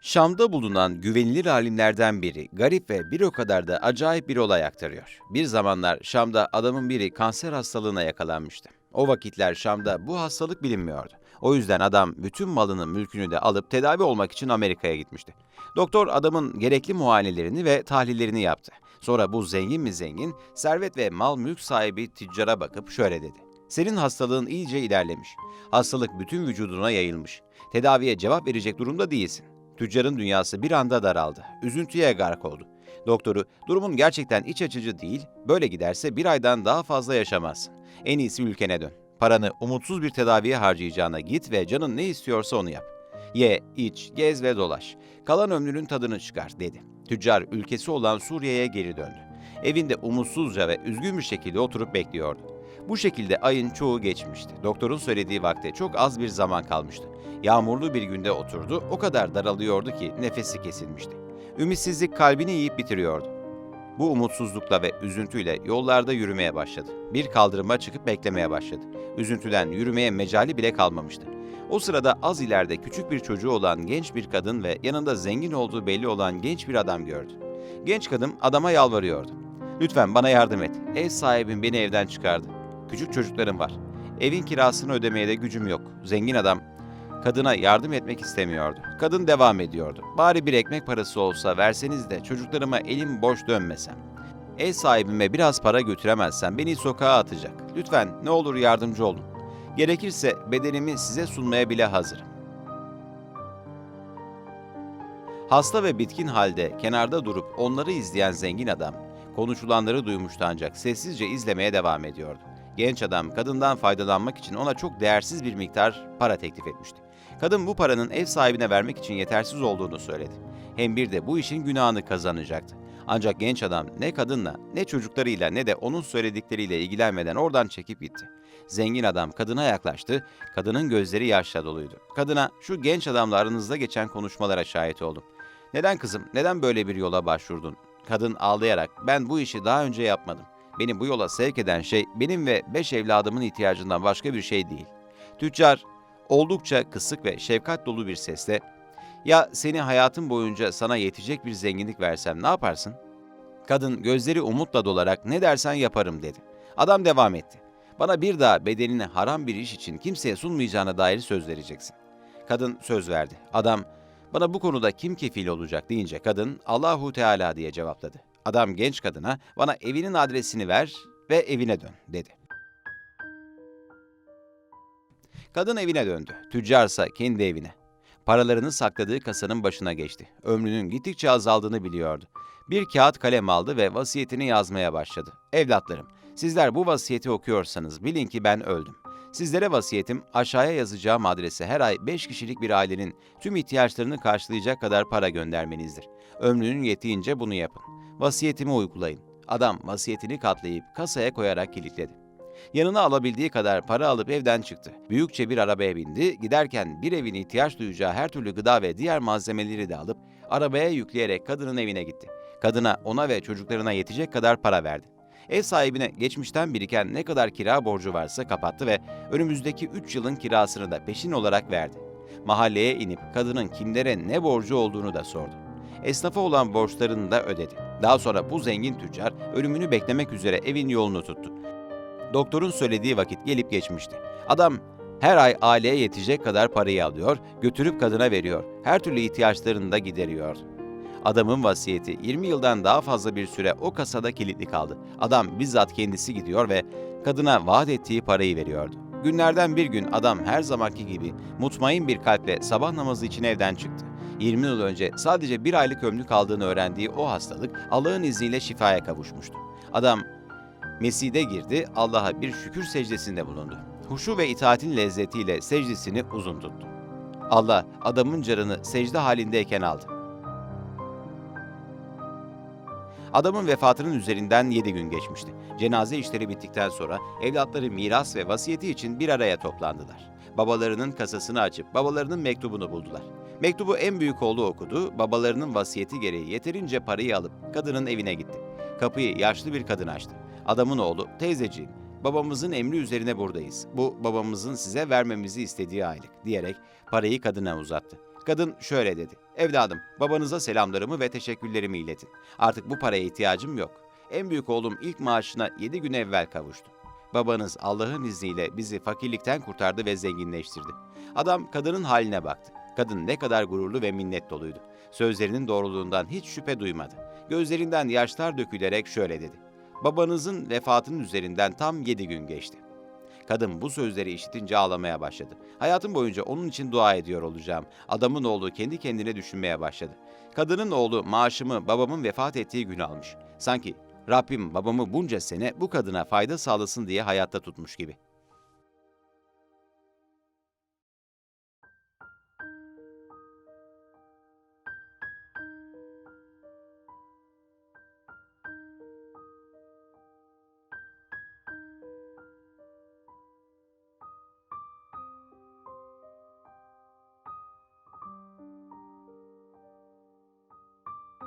Şam'da bulunan güvenilir alimlerden biri garip ve bir o kadar da acayip bir olay aktarıyor. Bir zamanlar Şam'da adamın biri kanser hastalığına yakalanmıştı. O vakitler Şam'da bu hastalık bilinmiyordu. O yüzden adam bütün malını mülkünü de alıp tedavi olmak için Amerika'ya gitmişti. Doktor adamın gerekli muayenelerini ve tahlillerini yaptı. Sonra bu zengin mi zengin, servet ve mal mülk sahibi tüccara bakıp şöyle dedi. Senin hastalığın iyice ilerlemiş. Hastalık bütün vücuduna yayılmış. Tedaviye cevap verecek durumda değilsin. Tüccarın dünyası bir anda daraldı. Üzüntüye gark oldu. Doktoru, durumun gerçekten iç açıcı değil, böyle giderse bir aydan daha fazla yaşamazsın. En iyisi ülkene dön. Paranı umutsuz bir tedaviye harcayacağına git ve canın ne istiyorsa onu yap. Ye, iç, gez ve dolaş. Kalan ömrünün tadını çıkar, dedi. Tüccar ülkesi olan Suriye'ye geri döndü. Evinde umutsuzca ve üzgün bir şekilde oturup bekliyordu. Bu şekilde ayın çoğu geçmişti. Doktorun söylediği vakte çok az bir zaman kalmıştı. Yağmurlu bir günde oturdu, o kadar daralıyordu ki nefesi kesilmişti. Ümitsizlik kalbini yiyip bitiriyordu. Bu umutsuzlukla ve üzüntüyle yollarda yürümeye başladı. Bir kaldırıma çıkıp beklemeye başladı. Üzüntüden yürümeye mecali bile kalmamıştı. O sırada az ileride küçük bir çocuğu olan genç bir kadın ve yanında zengin olduğu belli olan genç bir adam gördü. Genç kadın adama yalvarıyordu. Lütfen bana yardım et. Ev sahibim beni evden çıkardı. Küçük çocuklarım var. Evin kirasını ödemeye de gücüm yok. Zengin adam kadına yardım etmek istemiyordu. Kadın devam ediyordu. Bari bir ekmek parası olsa verseniz de çocuklarıma elim boş dönmesem. Ev sahibime biraz para götüremezsem beni sokağa atacak. Lütfen ne olur yardımcı olun. Gerekirse bedenimi size sunmaya bile hazırım. Hasta ve bitkin halde kenarda durup onları izleyen zengin adam, konuşulanları duymuştu ancak sessizce izlemeye devam ediyordu. Genç adam kadından faydalanmak için ona çok değersiz bir miktar para teklif etmişti. Kadın bu paranın ev sahibine vermek için yetersiz olduğunu söyledi. Hem bir de bu işin günahını kazanacaktı. Ancak genç adam ne kadınla, ne çocuklarıyla ne de onun söyledikleriyle ilgilenmeden oradan çekip gitti. Zengin adam kadına yaklaştı, kadının gözleri yaşla doluydu. Kadına şu genç adamla aranızda geçen konuşmalara şahit oldum. Neden kızım, neden böyle bir yola başvurdun? Kadın ağlayarak ben bu işi daha önce yapmadım. Beni bu yola sevk eden şey benim ve beş evladımın ihtiyacından başka bir şey değil. Tüccar oldukça kısık ve şefkat dolu bir sesle ya seni hayatın boyunca sana yetecek bir zenginlik versem ne yaparsın? Kadın gözleri umutla dolarak ne dersen yaparım dedi. Adam devam etti. Bana bir daha bedenini haram bir iş için kimseye sunmayacağına dair söz vereceksin. Kadın söz verdi. Adam bana bu konuda kim kefil olacak deyince kadın Allahu Teala diye cevapladı. Adam genç kadına bana evinin adresini ver ve evine dön dedi. Kadın evine döndü. Tüccarsa kendi evine. Paralarını sakladığı kasanın başına geçti. Ömrünün gittikçe azaldığını biliyordu. Bir kağıt kalem aldı ve vasiyetini yazmaya başladı. Evlatlarım, sizler bu vasiyeti okuyorsanız bilin ki ben öldüm. Sizlere vasiyetim aşağıya yazacağım adrese her ay 5 kişilik bir ailenin tüm ihtiyaçlarını karşılayacak kadar para göndermenizdir. Ömrünün yettiğince bunu yapın. Vasiyetimi uygulayın. Adam vasiyetini katlayıp kasaya koyarak kilitledi. Yanına alabildiği kadar para alıp evden çıktı. Büyükçe bir arabaya bindi, giderken bir evin ihtiyaç duyacağı her türlü gıda ve diğer malzemeleri de alıp arabaya yükleyerek kadının evine gitti. Kadına ona ve çocuklarına yetecek kadar para verdi. Ev sahibine geçmişten biriken ne kadar kira borcu varsa kapattı ve önümüzdeki 3 yılın kirasını da peşin olarak verdi. Mahalleye inip kadının kimlere ne borcu olduğunu da sordu. Esnafa olan borçlarını da ödedi. Daha sonra bu zengin tüccar ölümünü beklemek üzere evin yolunu tuttu. Doktorun söylediği vakit gelip geçmişti. Adam her ay aileye yetecek kadar parayı alıyor, götürüp kadına veriyor. Her türlü ihtiyaçlarını da gideriyor. Adamın vasiyeti 20 yıldan daha fazla bir süre o kasada kilitli kaldı. Adam bizzat kendisi gidiyor ve kadına vaat ettiği parayı veriyordu. Günlerden bir gün adam her zamanki gibi mutmain bir kalple sabah namazı için evden çıktı. 20 yıl önce sadece bir aylık ömrü kaldığını öğrendiği o hastalık Allah'ın izniyle şifaya kavuşmuştu. Adam mescide girdi, Allah'a bir şükür secdesinde bulundu. Huşu ve itaatin lezzetiyle secdesini uzun tuttu. Allah adamın canını secde halindeyken aldı. Adamın vefatının üzerinden 7 gün geçmişti. Cenaze işleri bittikten sonra evlatları miras ve vasiyeti için bir araya toplandılar. Babalarının kasasını açıp babalarının mektubunu buldular. Mektubu en büyük oğlu okudu, babalarının vasiyeti gereği yeterince parayı alıp kadının evine gitti. Kapıyı yaşlı bir kadın açtı. Adamın oğlu, teyzeciğim, babamızın emri üzerine buradayız. Bu babamızın size vermemizi istediği aylık diyerek parayı kadına uzattı. Kadın şöyle dedi. Evladım, babanıza selamlarımı ve teşekkürlerimi iletin. Artık bu paraya ihtiyacım yok. En büyük oğlum ilk maaşına 7 gün evvel kavuştu. Babanız Allah'ın izniyle bizi fakirlikten kurtardı ve zenginleştirdi. Adam kadının haline baktı. Kadın ne kadar gururlu ve minnet doluydu. Sözlerinin doğruluğundan hiç şüphe duymadı. Gözlerinden yaşlar dökülerek şöyle dedi. Babanızın vefatının üzerinden tam yedi gün geçti. Kadın bu sözleri işitince ağlamaya başladı. Hayatım boyunca onun için dua ediyor olacağım. Adamın oğlu kendi kendine düşünmeye başladı. Kadının oğlu maaşımı babamın vefat ettiği gün almış. Sanki Rabbim babamı bunca sene bu kadına fayda sağlasın diye hayatta tutmuş gibi.